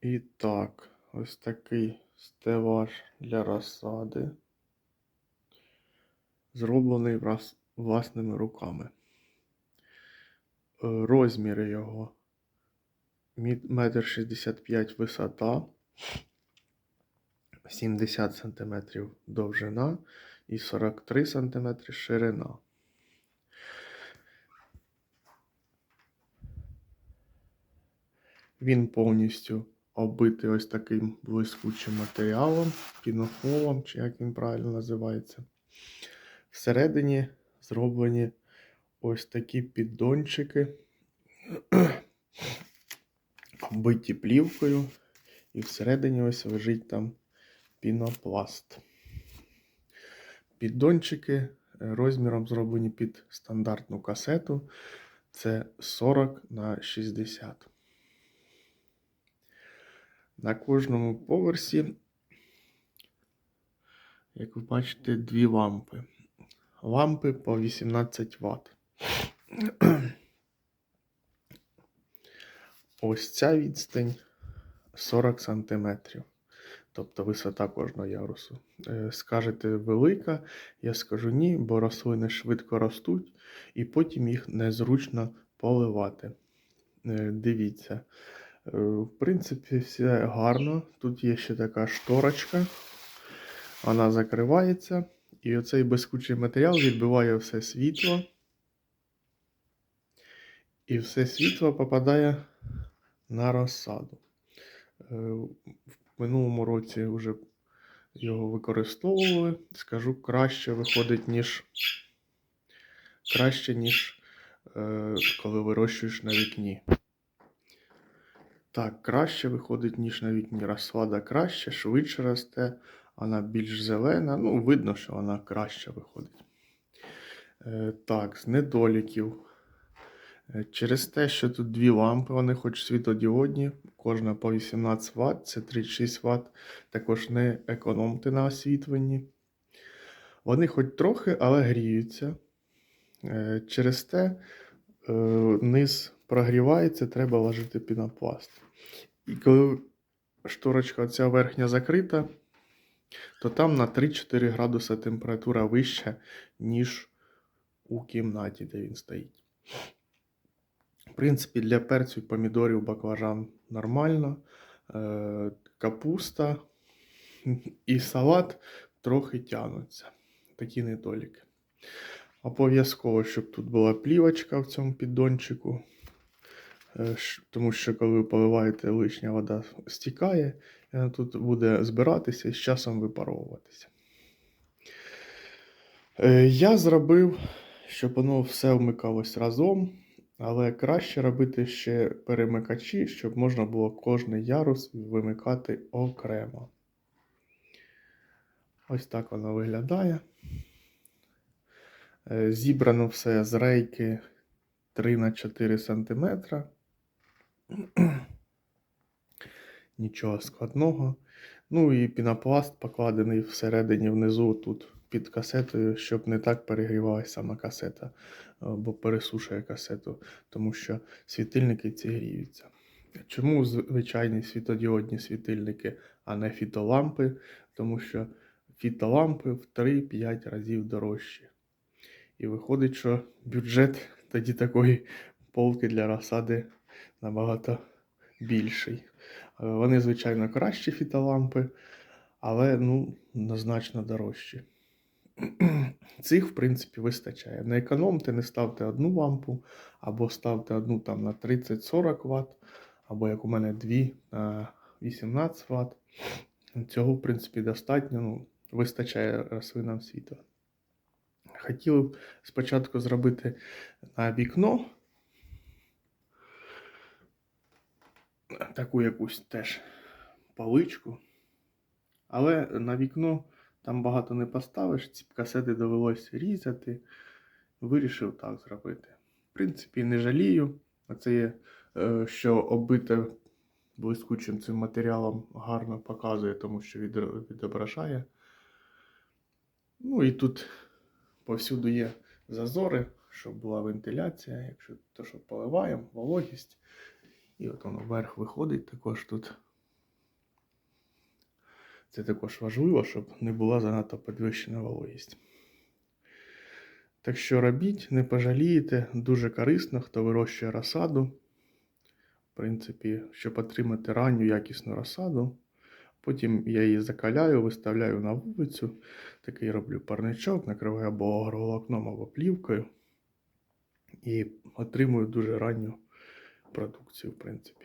І так, ось такий стелаж для розсади. Зроблений власними руками. Е, Розміри його мі- метр шістдесят п'ять висота, 70 см довжина і 43 см ширина. Він повністю оббитий ось таким блискучим матеріалом, пінофолом, чи як він правильно називається. Всередині зроблені ось такі піддончики, оббиті плівкою, і всередині ось лежить там пінопласт. Піддончики е, розміром зроблені під стандартну касету. Це 40 на 60. На кожному поверсі, як ви бачите, дві лампи. Лампи по 18 Вт. Ось ця відстань 40 см. Тобто висота кожного ярусу. Е, Скажете велика, я скажу ні, бо рослини швидко ростуть, і потім їх незручно поливати. Е, Дивіться. Е, В принципі, все гарно. Тут є ще така шторочка. Вона закривається. І оцей безкучий матеріал відбиває все світло. І все світло попадає на розсаду. Е, В минулому році вже його використовували. Скажу, краще виходить, ніж краще, ніж е, коли вирощуєш на вікні. Так, краще виходить, ніж на вікні. Розсада краще, швидше росте, вона більш зелена. Ну, видно, що вона краще виходить. Е, так, з недоліків. Е, Через те, що тут дві лампи, вони хоч світодіодні, кожна по 18 Вт, це 36 Вт. Також не економте на освітленні. Вони хоч трохи, але гріються. Е, Через те низ прогрівається, треба ложити пінопласт. І коли шторочка ця верхня закрита, то там на 3-4 градуси температура вища, ніж у кімнаті, де він стоїть. В принципі, для перцю, помідорів, баклажан нормально. Е, Капуста і салат трохи тянуться. Такі недоліки. Обов'язково, щоб тут була плівочка в цьому піддончику. Е, Тому що коли ви поливаєте, лишня вода стікає, і вона тут буде збиратися і з часом випаровуватися. Е, Я зробив, щоб воно все вмикалось разом, але краще робити ще перемикачі, щоб можна було кожний ярус вимикати окремо. Ось так воно виглядає. Е, Зібрано все з рейки 3 на 4 см. Нічого складного. Ну і пінопласт покладений всередині внизу тут під касетою, щоб не так перегрівалася сама касета, е, бо пересушує касету, тому що світильники ці гріються. Чому звичайні світодіодні світильники, а не фітолампи? Тому що фітолампи в 3-5 разів дорожчі. І виходить, що бюджет тоді такої полки для розсади набагато більший. Е, Вони, звичайно, кращі фітолампи, але ну, значно дорожчі. Цих, в принципі, вистачає. Не економте, не ставте одну лампу, або ставте одну там на 30-40 Вт, або як у мене дві на 18 Вт. Цього, в принципі, достатньо. Ну, вистачає рослинам світла. Хотів спочатку зробити на вікно таку якусь теж паличку. Але на вікно там багато не поставиш, ці касети довелось різати. Вирішив так зробити. В принципі, не жалію. Оце є, е, що оббите блискучим цим матеріалом гарно показує, тому що відображає. Ну і тут повсюду є зазори, щоб була вентиляція, якщо то, що поливаємо, вологість. І от воно вверх виходить також тут Це також важливо, щоб не була занадто підвищена вологість. Так що робіть, не пожалієте, дуже корисно, хто вирощує розсаду. В принципі, щоб отримати ранню якісну розсаду. Потім я її закаляю, виставляю на вулицю. Такий роблю парничок, накриваю або агроволокном, або плівкою. І отримую дуже ранню продукцію, в принципі.